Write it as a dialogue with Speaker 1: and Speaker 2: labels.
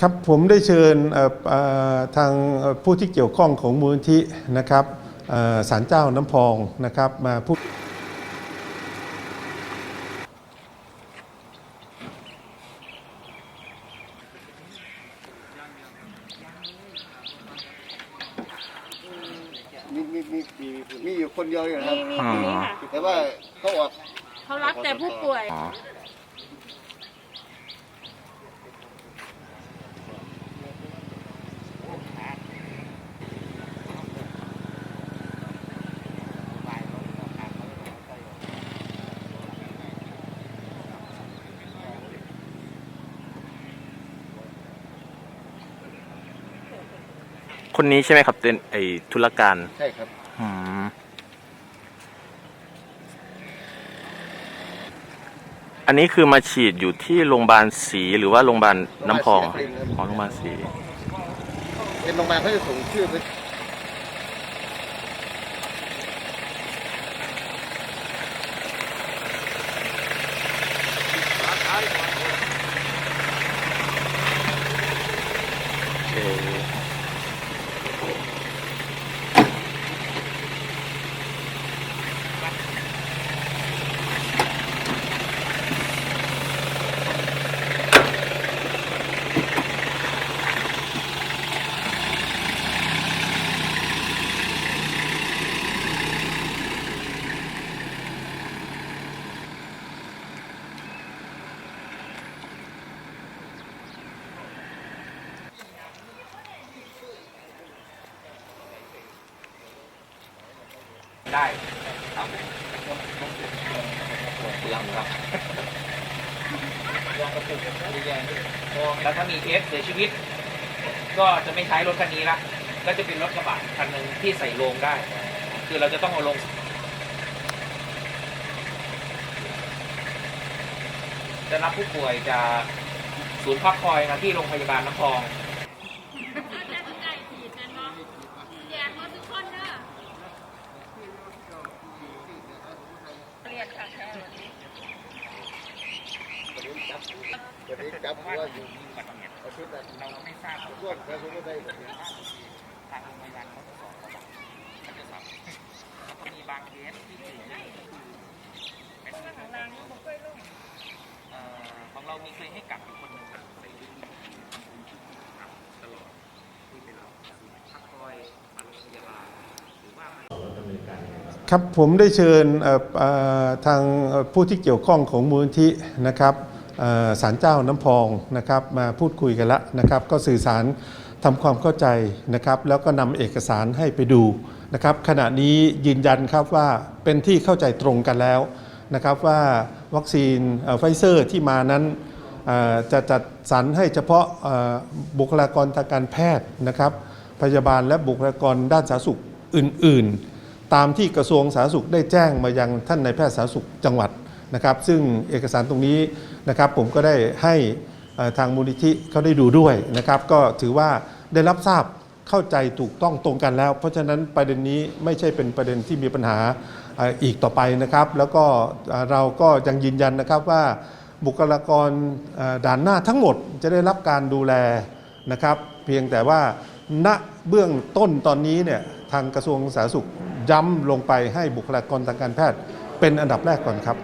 Speaker 1: ครับผมได้เชิญเอ่อเอ่อทางเอ่อผู้ที่เกี่ยวข้องของมูลนิธินะครับเอ่อศาลเจ้าน้ำพองนะครับมาพูด
Speaker 2: มีมีมีมีมีอยู่คนเดียวอยู่นะค
Speaker 3: มี
Speaker 2: รับ
Speaker 3: มีคนนี้ค่ะ
Speaker 2: แต่ว่าเขาออก
Speaker 3: เขารับแต่ผู้ป่วย
Speaker 4: อ๋อ คนนี้ใช่ไหมครับเป็นไอธุรการ
Speaker 2: ใช่ครับ
Speaker 4: อืมอันนี้คือมาฉีดอยู่ที่โรงพยาบาลศรีหรือว่าโรงพยาบาลน้ำพองอ๋อโรงพยาบาลศรี
Speaker 2: เป็นโรงพยาบาลเขาจะส่งชื่อไป
Speaker 4: เออ ได้ครับลำครับ
Speaker 5: ลองกระปุกดีแดงแล้วถ้ามีเคสเสียชีวิต ก็จะไม่ใช้รถคันนี้ละก็จะเป็นรถกระบะคันหนึ่งที่ใส่โลงได้ คือเราจะต้องเอาลงจะรับผู้ป่วยจากศูนย์พักคอยมาที่โรงพยาบาลน้ำพอง
Speaker 3: เปลี่ยนค่ะแค่
Speaker 2: เดี๋ย วนี้จับว่าอยู่เอาชุดนั้น
Speaker 5: เราไม่ทราบ
Speaker 2: ร่วมกันก็ได้แบบนี้
Speaker 5: ทางโรงพยาบาลเขาจะสอบประวัติเขาจะสอบแล้วก็มีบางเคสที่ถึงเป็นเอ่อของเรามีเคยให้กลับอยู่คนหนึ่งครับในวิธีครับตลอดที่เป็นเราพักคอยมาโรงพยาบาลหรือว่ามา
Speaker 1: ครับผมได้เชิญทางผู้ที่เกี่ยวข้องของมูลนิธินะครับ เอ่อศาลเจ้าน้ำพองนะครับมาพูดคุยกันล้วนะครับ ก็สื่อสารทำความเข้าใจนะครับ แล้วก็นำเอกสารให้ไปดูนะครับ ขณะนี้ยืนยันครับว่าเป็นที่เข้าใจตรงกันแล้วนะครับว่าวัคซีนไฟเซอร์ที่มานั้นจะจัดสรรให้เฉพาะบุคลากรทางการแพทย์นะครับ พยาบาลและบุคลากรด้านสาธารณสุขอื่น ๆ ตามที่กระทรวงสาธารณสุขได้แจ้งมายังท่านนายแพทย์สาธารณสุขจังหวัดนะครับ ซึ่งเอกสารตรงนี้ นะครับผมก็ได้ให้ทางมูลนิธิเขาได้ดูด้วยนะครับ ก็ถือว่าได้รับทราบเข้าใจถูกต้องตรงกันแล้ว เพราะฉะนั้นประเด็นนี้ไม่ใช่เป็นประเด็นที่มีปัญหาอีกต่อไปนะครับ แล้วก็เราก็ยังยืนยันนะครับว่าบุคลากรด่านหน้าทั้งหมดจะได้รับการดูแลนะครับ เพียงแต่ว่าณเบื้องต้นตอนนี้เนี่ยทางกระทรวงสาธารณสุขย้ำลงไปให้บุคลากรทางการแพทย์เป็นอันดับแรกก่อนครับ